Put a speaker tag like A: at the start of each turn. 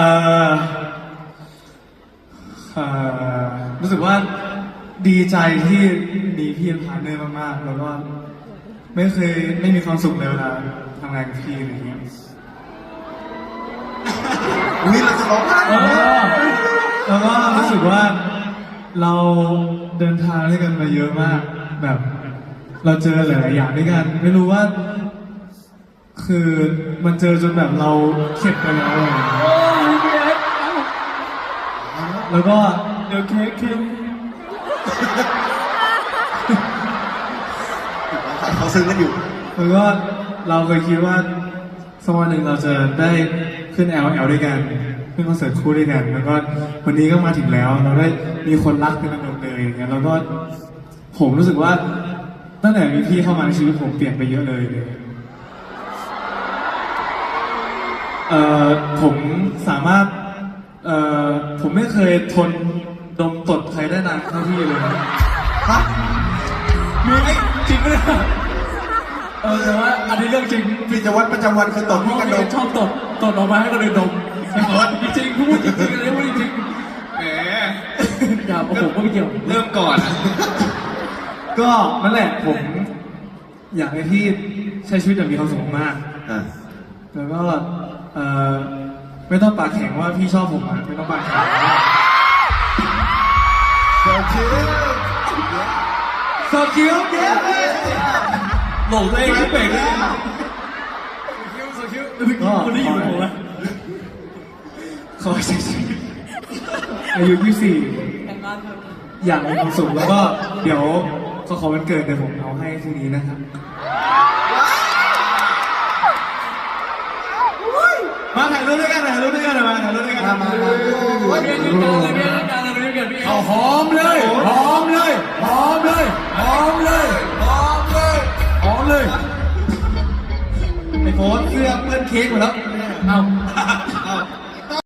A: เอ่อเอ่อรู้สึกว่าดีใจที่มีพี่เป็นพาร์ทเนอร์มากๆ แล้วก็ไม่เคยไม่มีความสุขเลยเวลาทำงานกับพี่อะไรเงี้ย
B: อุ้ยเราจะร้องไห้
A: แล้วก็แล้วก็รู้สึกว่าเราเดินทางด้วยกันมาเยอะมาก แบบ เราเจอหลายๆอย่างด้วยกัน ไม่รู้ว่า คือมันเจอจนแบบเราเข็ดไปแล้วอะ แล้วก็เดี๋ยวเค้กเค้ก
B: เขาซึ้งกันอยู่
A: แล้วก็เราเคยคิดว่าสักวันหนึ่งเราจะได้ขึ้น L L ด้วยกันขึ้นคอนเสิร์ตคู่ด้วยกัน แล้วก็วันนี้ก็มาถึงแล้ว เราได้มีคนรักเป็นระเบิดเลยอย่างเงี้ยแล้วก็ผมรู้สึกว่าตั้งแต่มีพี่เข้ามาในชีวิตผมเปลี่ยนไปเยอะเลยเอ่อผมสามารถ เอ่อผมไม่เคยทนดมตดใครได้นานเท่าพี่เลย
B: ฮะ
A: มีไอ้จริงไหมเนี่ยเออแต่ว่าอันนี้เรื่องจริง
B: กิจวัตรประจำวันคือตบ
A: พี่
B: ที่
A: ก
B: ก
A: ระ
B: ระ
A: โด
B: ด
A: ด
B: ม
A: ชอบตดตดออกมาให้คนอื่นดมจริงพูดจริงๆอันนี้พูดจริงๆแหมอย่าผมก็ไม่เกี่ยว
C: เริ่มก่อนอะ
A: ก็นั่นแหละผม อยากให้พี่ใช้ชีวิตอย่างมีความสุขมาก
B: อะ
A: แล้วก็เอ่อ ไม่ต้องปากแข็งว่าพี่ชอบผมอะไม่ต้องปากแข็ง
B: โอเค
A: สกิลเย้หลงเลยคิดเป่งเลยก็คนที่อยู่กับผมนะขอให้ใช้ชีวิตอายุ 24 อย่างมีความสุขแล้วก็เดี๋ยวก็ขอวันเกิดเดี๋ยวผมเอาให้พรุ่งนี้นะครับ มาถ่ายรูปด้วยกันถ่ายรูปด้วยกันหน่อยมาถ่ายรูปด้วยกัน
B: มามามาโอ้ย
C: เอาหอมเลยหอมเลยหอมเลยหอมเลยหอมเลยหอมเลย
A: ไอ้โฟนเสื้อเปื้อนเค้กหมดแล้วเอา